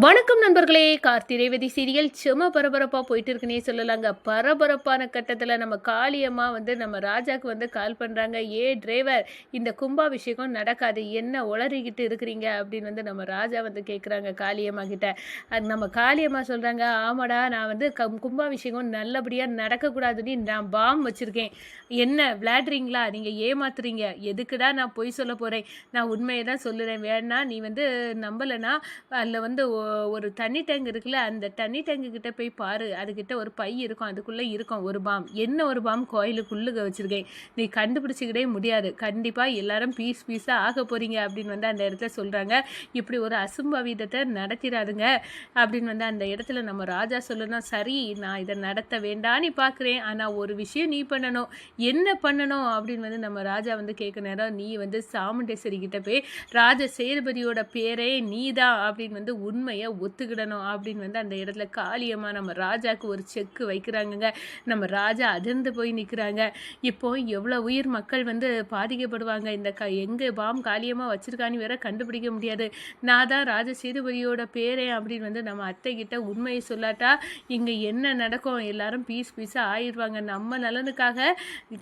வணக்கம் நண்பர்களே. கார்த்தி ரேவதி சீரியல் செம பரபரப்பாக போயிட்டு இருக்குன்னே சொல்லலாங்க. பரபரப்பான கட்டத்தில் நம்ம காளியம்மா வந்து நம்ம ராஜாக்கு வந்து கால் பண்ணுறாங்க ஏ டிரைவர் இந்த கும்பாபிஷேகம் நடக்காது. என்ன உளறிக்கிட்டு இருக்கிறீங்க? அப்படின்னு வந்து நம்ம ராஜா வந்து கேட்குறாங்க காளியம்மா கிட்ட. அது நம்ம காளியம்மா சொல்கிறாங்க ஆமாடா நான் வந்து கம் கும்பாபிஷேகம் நல்லபடியாக நடக்கக்கூடாதுன்னு நான் பாம் வச்சுருக்கேன். என்ன விளையாடுறீங்களா? நீங்கள் ஏமாத்துறீங்க. எதுக்குடா நான் பொய் சொல்ல போகிறேன் நான் உண்மையை தான் சொல்லுறேன். வேணா நீ வந்து நம்பலைன்னா அதில் வந்து ஒரு தண்ணி டேங்க் இருக்குல்ல அந்த தண்ணி டேங்கு கிட்ட போய் பாரு. அதுக்கிட்ட ஒரு பை இருக்கும் அதுக்குள்ளே இருக்கும் ஒரு பாம் என்ன ஒரு பாம் கோயிலுக்குள்ளுக வச்சுருக்கேன். நீ கண்டுபிடிச்சிக்கிட்டே முடியாது. கண்டிப்பாக எல்லாரும் பீஸ் பீஸாக ஆக போகிறீங்க அப்படின்னு வந்து அந்த இடத்துல சொல்கிறாங்க இப்படி ஒரு அசும்பவிதத்தை நடத்திடாதுங்க அப்படின்னு வந்து அந்த இடத்துல நம்ம ராஜா சொல்லணும். சரி நான் இதை நடத்த வேண்டான்னு பார்க்குறேன் ஆனால் ஒரு விஷயம் நீ பண்ணணும். என்ன பண்ணணும்? அப்படின்னு வந்து நம்ம ராஜா வந்து கேட்க நேரம் நீ வந்து சாமுண்டேஸ்வரி கிட்ட போய் ராஜ சேதுபதியோட பேரே நீதான் அப்படின்னு வந்து உண்மையை ஒத்துக்கிடணும் அப்படின்னு வந்து அந்த இடத்துல காளியமாக நம்ம ராஜாவுக்கு ஒரு செக்கு வைக்கிறாங்கங்க. நம்ம ராஜா அதிர்ந்து போய் நிற்கிறாங்க இப்போ எவ்வளோ உயிர் மக்கள் வந்து பாதிக்கப்படுவாங்க. இந்த க எங்கே பாம் காலியமாக வச்சுருக்கான்னு வேற கண்டுபிடிக்க முடியாது. நான் தான் ராஜ சேதுபதியோட பேரே அப்படின்னு வந்து நம்ம அத்தை கிட்ட உண்மையை சொல்லாட்டா இங்கே என்ன நடக்கும்? எல்லாரும் பீஸ் பீஸாக ஆயிடுவாங்க. நம்ம நலனுக்காக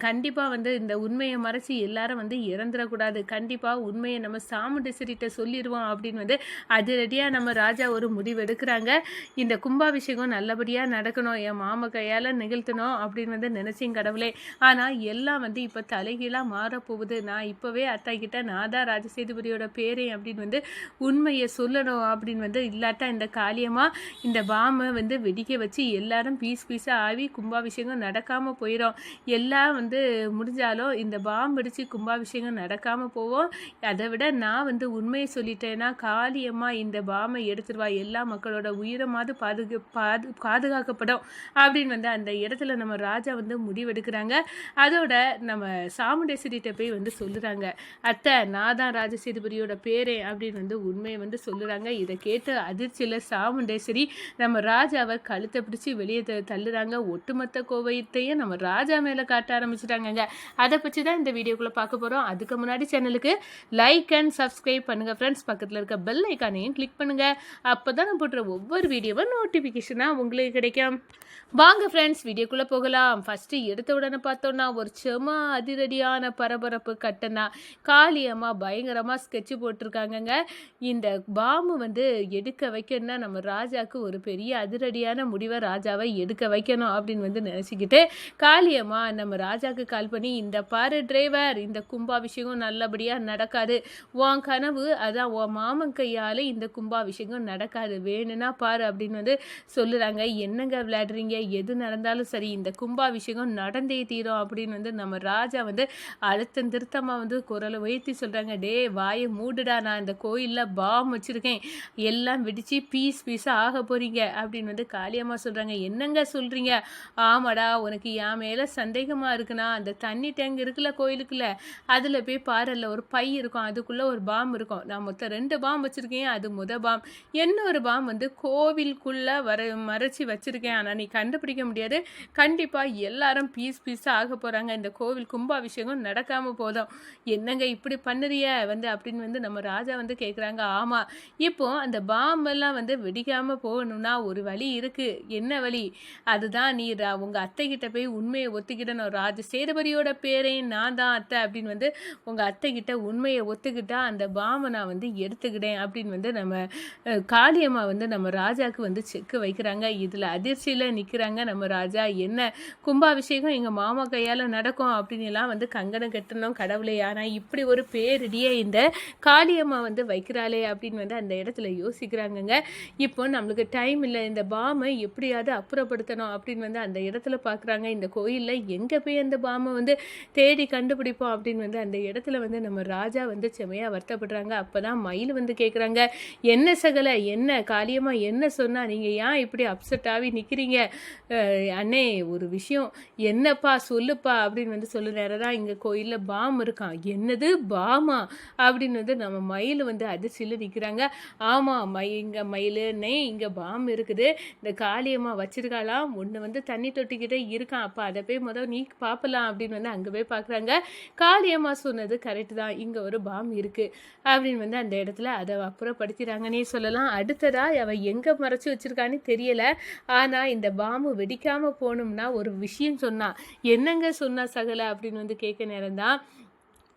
கண்டிப்பாக வந்து இந்த உண்மையை மறைச்சி எல்லாரும் வந்து இறந்துடக்கூடாது. கண்டிப்பாக உண்மையை நம்ம சாமுண்டேஸ்வரிட்ட சொல்லிடுவோம் அப்படின்னு வந்து அதிரடியாக நம்ம ராஜா ராஜா ஒரு முடிவு எடுக்கிறாங்க. இந்த கும்பாபிஷேகம் நல்லபடியாக நடக்கணும். என் மாம கையால் நிகழ்த்தணும் அப்படின்னு வந்து நினச்சிங்க கடவுளே. ஆனால் எல்லாம் வந்து இப்போ தலைகீழாக மாறப்போகுது. நான் இப்போவே அத்தை கிட்ட நான் தான் ராஜசேதுபதியோட பேரே அப்படின்னு வந்து உண்மையை சொல்லணும் அப்படின்னு வந்து இல்லாட்டா இந்த காளியம்மா இந்த பாமை வந்து வெடிக்க வச்சு எல்லாரும் பீஸ் பீஸாக ஆவி கும்பாபிஷேகம் நடக்காமல் போயிடும் எல்லாம் வந்து முடிஞ்சாலும் இந்த பாம் வெடித்து கும்பாபிஷேகம் நடக்காமல் போவோம். அதை விட நான் வந்து உண்மையை சொல்லிட்டேன்னா காளியம்மா இந்த பாமை எடுத்துருவா. எல்லா மக்களோட உயிரமாவது பாதுகா பாது பாதுகாக்கப்படும் அப்படின்னு வந்து அந்த இடத்துல நம்ம ராஜா வந்து முடிவெடுக்கிறாங்க. அதோட நம்ம சாமுண்டேஸ்வரிகிட்ட போய் வந்து சொல்லுறாங்க. அத்தை நான் தான் ராஜசேதுபதியோட பேரே அப்படின்னு வந்து உண்மையை வந்து சொல்லுறாங்க. இதை கேட்டு அதிர்ச்சியில் சாமுண்டேஸ்வரி நம்ம ராஜாவை கழுத்தை பிடிச்சி வெளியே த- தள்ளுறாங்க. ஒட்டுமொத்த கோவத்தையும் நம்ம ராஜா மேலே காட்ட ஆரம்பிச்சிட்டாங்கங்க. அதை பற்றி தான் இந்த வீடியோக்குள்ளே பார்க்க போகிறோம் அதுக்கு முன்னாடி சேனலுக்கு லைக் அண்ட் சப்ஸ்கிரைப் பண்ணுங்கள் ஃப்ரெண்ட்ஸ் பக்கத்தில் இருக்க பெல் ஐக்கானையும் கிளிக் பண்ணுங்கள் அப்போ தான் நான் போடுற ஒவ்வொரு வீடியோவும் நோட்டிஃபிகேஷனாக உங்களுக்கு கிடைக்கும். வாங்க ஃப்ரெண்ட்ஸ் வீடியோக்குள்ளே போகலாம். ஃபஸ்ட்டு எடுத்த உடனே பார்த்தோன்னா ஒரு செம அதிரடியான பரபரப்பு கட்டனா காளியம்மா பயங்கரமாக ஸ்கெட்சு போட்டிருக்காங்கங்க. இந்த பாம்பு வந்து எடுக்க வைக்கணும்னா நம்ம ராஜாவுக்கு ஒரு பெரிய அதிரடியான முடிவை ராஜாவை எடுக்க வைக்கணும் அப்படின்னு வந்து நினச்சிக்கிட்டு காளியம்மா நம்ம ராஜாவுக்கு கால் பண்ணி இந்த பாரு டிரைவர் இந்த கும்பாபிஷேகம் நல்லபடியாக நடக்காது. உன் கனவு அதான் உன் மாமன் கையால் இந்த கும்பாபிஷேகம் நடக்காது. வேணும்னா பாரு அப்படின்னு வந்து சொல்லுறாங்க. என்னங்க விளையாடுறீங்க? எது நடந்தாலும் சரி இந்த கும்பாபிஷேகம் நடந்தே தீரும் அப்படின்னு வந்து நம்ம ராஜா வந்து அழுத்தம் திருத்தமாக வந்து குரலை உயர்த்தி சொல்கிறாங்க டே வாயை மூடுடா நான் இந்த கோயிலில் பாம் வச்சுருக்கேன். எல்லாம் வெடிச்சு பீஸ் பீஸாக ஆக போகிறீங்க அப்படின்னு வந்து காளியம்மா சொல்கிறாங்க என்னங்க சொல்கிறீங்க ஆமாடா உனக்கு என் மேலே சந்தேகமாக இருக்குன்னா அந்த தண்ணி டேங்க் இருக்குல்ல கோயிலுக்குள்ள? அதில் போய் பாருல ஒரு பை இருக்கும். அதுக்குள்ளே ஒரு பாம் இருக்கும். நான் மொத்தம் ரெண்டு பாம் வச்சுருக்கேன். அது முத பாம். இன்னொரு பாம் வந்து கோவிலுக்குள்ளே வர மறைச்சி வச்சுருக்கேன். ஆனால் நீ கண்டுபிடிக்க முடியாது. கண்டிப்பாக எல்லாரும் பீஸ் பீஸாக ஆக போகிறாங்க இந்த கோவில் கும்பாபிஷேகம் நடக்காமல் போதும். என்னங்க இப்படி பண்ணுறிய? வந்து அப்படின்னு வந்து நம்ம ராஜா வந்து கேட்குறாங்க ஆமாம் இப்போ அந்த பாம்பெல்லாம் வந்து வெடிக்காமல் போகணும்னா ஒரு வழி இருக்குது என்ன வழி? அதுதான் நீ ரா- உங்கள் அத்தை போய் உண்மையை ஒத்துக்கிடணும். ராஜ சேதுபதியோட பேரையும் நான் தான் அத்தை அப்படின்னு வந்து உங்கள் அத்தை கிட்ட உண்மையை ஒத்துக்கிட்டா அந்த பாம்பை நான் வந்து எடுத்துக்கிட்டேன் அப்படின்னு வந்து நம்ம காளியம்மா வந்து நம்ம ராஜாவுக்கு வந்து செக்கு வைக்கிறாங்க. இதில் அதிர்ச்சியில் நிற்கிறாங்க நம்ம ராஜா. என்ன கும்பாபிஷேகம் எங்கள் மாமா கையால் நடக்கும் அப்படின்னு எல்லாம் வந்து கங்கணம் கட்டணும் கடவுளே. ஆனால் இப்படி ஒரு பேரிடியே இந்த காளியம்மா வந்து வைக்கிறாளே அப்படின்னு வந்து அந்த இடத்துல யோசிக்கிறாங்கங்க. இப்போ நம்மளுக்கு டைம் இல்லை. இந்த பாமை எப்படியாவது அப்புறப்படுத்தணும் அப்படின்னு வந்து அந்த இடத்துல பார்க்குறாங்க இந்த கோயிலில் எங்கே போய் அந்த பாமை வந்து தேடி கண்டுபிடிப்போம் அப்படின்னு வந்து அந்த இடத்துல வந்து நம்ம ராஜா வந்து செமையாக வருத்தப்படுறாங்க. அப்போ தான் மயில் வந்து கேட்குறாங்க என்ன சகல என்ன காளியம்மா என்ன சொன்னால் நீங்கள் ஏன் இப்படி அப்செட் ஆகி நிற்கிறீங்க அண்ணே ஒரு விஷயம். என்னப்பா சொல்லுப்பா அப்படின்னு வந்து சொல்ல நேரம் தான் இங்கே கோயிலில் பாம் இருக்கான் என்னது பாமா? அப்படின்னு வந்து நம்ம மயில் வந்து அதிர்ச்சியில் நிற்கிறாங்க ஆமாம் மை இங்கே மயிலுன்னே இங்கே பாம் இருக்குது. இந்த காளியம்மா வச்சிருக்காளாம். ஒன்று வந்து தண்ணி தொட்டிக்கிட்டே இருக்கான். அப்போ அதை போய் முதல் நீ பார்ப்பலாம் அப்படின்னு வந்து அங்கே போய் பார்க்குறாங்க காளியம்மா சொன்னது கரெக்டு தான். இங்கே ஒரு பாம் இருக்குது அப்படின்னு வந்து அந்த இடத்துல அதை அப்புறப்படுத்திடுறாங்கன்னே சொல்லலாம். சொல்லலாம் அடுத்ததா அவன் எங்கே மறைச்சி வச்சிருக்கான்னு தெரியல. ஆனால் இந்த பாம்பு வெடிக்காமல் போகணும்னா ஒரு விஷயம் சொன்னான் என்னங்க சொன்னா சகல அப்படின்னு வந்து கேட்க நேரம் தான்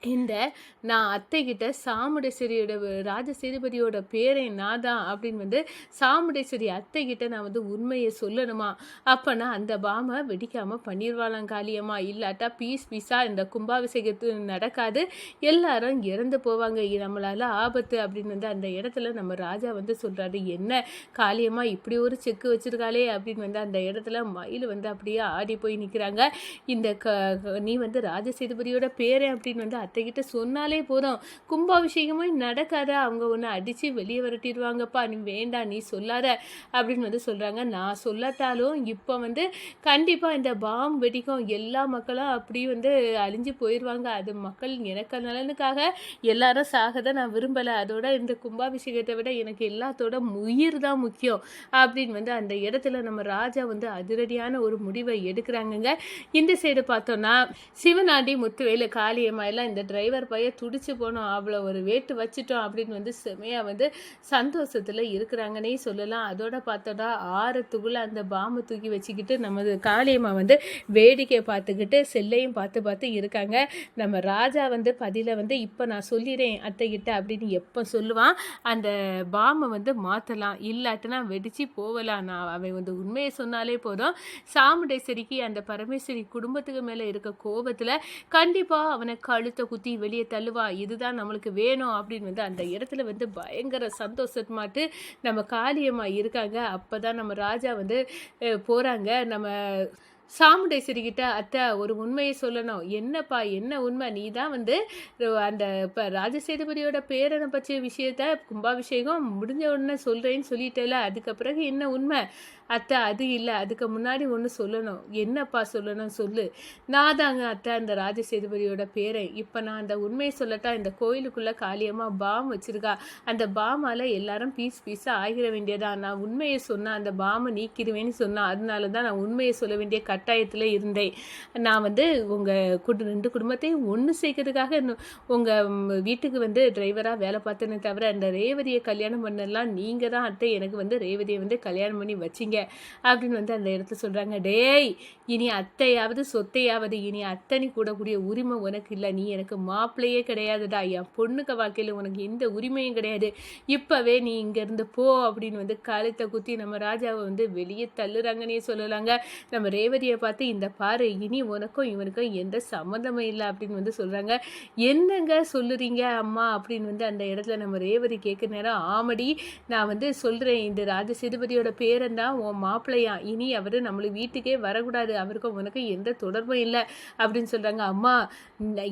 இந்த நான் அத்தைக்கிட்ட சாமுடேஸ்வரியோட ராஜ சேதுபதியோட பேரை நான் தான் அப்படின்னு வந்து சாமுடேஸ்வரி அத்தைக்கிட்ட நான் வந்து உண்மையை சொல்லணுமா? அப்போனா அந்த பாமை வெடிக்காமல் பண்ணிடுவாளாம் காளியம்மா. இல்லாட்டா பீஸ் பீஸாக இந்த கும்பாபிஷேகத்து நடக்காது. எல்லாரும் இறந்து போவாங்க. நம்மளால் ஆபத்து அப்படின்னு வந்து அந்த இடத்துல நம்ம ராஜா வந்து சொல்கிறாரு என்ன? காளியம்மா இப்படி ஒரு செக்கு வச்சுருக்காளே அப்படின்னு வந்து அந்த இடத்துல மயில் வந்து அப்படியே ஆடி போய் நிற்கிறாங்க இந்த க நீ வந்து ராஜ சேதுபதியோட பேரை அப்படின்னு வந்து அத்தைக்கிட்ட சொன்னாலே போதும். கும்பாபிஷேகமும் நடக்காத? அவங்க ஒன்று அடித்து வெளியே விரட்டிடுவாங்கப்பா. நீ வேண்டாம் நீ சொல்லாத அப்படின்னு வந்து சொல்கிறாங்க நான் சொல்லாட்டாலும் இப்போ வந்து கண்டிப்பாக இந்த பாம் வெடிக்கும். எல்லா மக்களும் அப்படி வந்து அழிஞ்சு போயிடுவாங்க அது மக்கள் எனக்கு நலனுக்காக எல்லாரும் சாகதை நான் விரும்பலை. அதோட இந்த கும்பாபிஷேகத்தை விட எனக்கு எல்லாத்தோட உயிர் தான் முக்கியம் அப்படின்னு வந்து அந்த இடத்துல நம்ம ராஜா வந்து அதிரடியான ஒரு முடிவை எடுக்கிறாங்கங்க. இந்த சைடு பார்த்தோன்னா சிவனாண்டி முத்துவேலு காளியம்மா எல்லாம் இந்த டிரைவர் பையன் துடிச்சு போனோம் அவ்வளோ ஒரு வேட்டு வச்சுட்டோம் அப்படின்னு வந்து செமையாக வந்து சந்தோஷத்தில் இருக்கிறாங்கன்னே சொல்லலாம். அதோட பார்த்தோன்னா ஆறத்துக்குள்ளே அந்த பாம்பு தூக்கி வச்சுக்கிட்டு நமது காளியம்மா வந்து வேடிக்கை பார்த்துக்கிட்டு செல்லையும் பார்த்து பார்த்து இருக்காங்க. நம்ம ராஜா வந்து பதில வந்து இப்போ நான் சொல்லிடுறேன் அத்தைக்கிட்ட அப்படின்னு எப்போ சொல்லுவான் அந்த பாம்பை வந்து மாற்றலாம் இல்லாட்டினா வெடிச்சு போகலாம். நான் அவன் வந்து உண்மையை சொன்னாலே போதும். சாமுண்டேஸ்வரிக்கு அந்த பரமேஸ்வரி குடும்பத்துக்கு மேலே இருக்க கோபத்தில் கண்டிப்பாக அவனை கழுத்தை குத்தி வெளியே தள்ளுவா இதுதான் நம்மளுக்கு வேணும் அப்படின்னு வந்து அந்த இடத்துல வந்து பயங்கர சந்தோஷமாட்டு நம்ம காளியம்மா இருக்காங்க. அப்போ தான் நம்ம ராஜா வந்து போகிறாங்க நம்ம சாமுண்டேஸ்வரி கிட்ட அத்தை ஒரு உண்மையை சொல்லணும். என்னப்பா என்ன உண்மை? நீ தான் வந்து அந்த இப்போ ராஜசேதுபதியோட பேரனை பற்றிய விஷயத்த கும்பாபிஷேகம் முடிஞ்ச உடனே சொல்கிறேன்னு சொல்லிட்டேல அதுக்கு பிறகு என்ன உண்மை? அத்தை அது இல்லை அதுக்கு முன்னாடி ஒன்று சொல்லணும். என்னப்பா சொல்லணும் சொல்லு. நான் தாங்க அத்தை அந்த ராஜசேதுபதியோட பேரை இப்போ நான் அந்த உண்மையை சொல்லட்டா இந்த கோயிலுக்குள்ளே காலியமாக பாம் வச்சுருக்கா. அந்த பாமால் எல்லாரும் பீஸ் பீஸாக ஆகிட வேண்டியதா? நான் உண்மையை சொன்னேன் அந்த பாமை நீக்கிடுவேன்னு சொன்னேன் அதனால தான் நான் உண்மையை சொல்ல வேண்டிய கட்டாயத்தில் இருந்தேன். நான் வந்து உங்கள் குடு ரெண்டு குடும்பத்தையும் ஒன்று சேர்க்கறதுக்காக உங்கள் வீட்டுக்கு வந்து டிரைவராக வேலை பார்த்தேனே தவிர அந்த ரேவதியை கல்யாணம் பண்ணலாம் நீங்கள் தான் அத்தை. எனக்கு வந்து ரேவதியை வந்து கல்யாணம் பண்ணி வச்சிங்க. அப்படின்னு வந்து அந்த இடத்துல சொல்கிறாங்க டேய் இனி அத்தையாவது சொத்தையாவது இனி அத்தனி கூடக்கூடிய உரிமை உனக்கு இல்லை. நீ எனக்கு மாப்பிள்ளையே கிடையாதுடா. என் பொண்ணுக்கு வாழ்க்கையில் உனக்கு எந்த உரிமையும் கிடையாது. இப்போவே நீ இங்கேருந்து போ அப்படின்னு வந்து கழுத்தை குத்தி நம்ம ராஜாவை வந்து வெளியே தள்ளுறாங்கன்னே சொல்லலாங்க. நம்ம ரேவதியை பார்த்து இந்த பாரு இனி உனக்கும் இவனுக்கும் எந்த சம்மந்தமும் இல்லை அப்படின்னு வந்து சொல்கிறாங்க என்னங்க சொல்லுறீங்க அம்மா? அப்படின்னு வந்து அந்த இடத்துல நம்ம ரேவதி கேட்குற நேரம் ஆமடி நான் வந்து சொல்கிறேன் இந்த ராஜ சேதுபதியோட பேரன் தான் உன் மாப்பிள்ளையா? இனி அவர் நம்மளுக்கு வீட்டுக்கே வரக்கூடாது. அவருக்கும் உனக்கும் எந்த தொடர்பும் இல்லை அப்படின்னு சொல்கிறாங்க அம்மா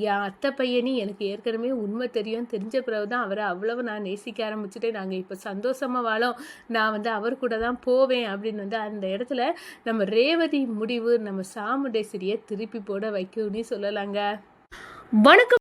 என் அத்தை பையனி எனக்கு ஏற்கனவே உண்மை தெரியும். தெரிஞ்ச பிறகு தான் அவரை அவ்வளவு நான் நேசிக்க ஆரம்பிச்சுட்டு நாங்கள் இப்போ சந்தோஷமாக வாழோம். நான் வந்து அவர் கூட தான் போவேன் அப்படின்னு வந்து அந்த இடத்துல நம்ம ரேவதி முடிவு நம்ம சாமுண்டேஸ்வரியை திருப்பி போட வைக்கும்னு சொல்லலாங்க. வணக்கம்.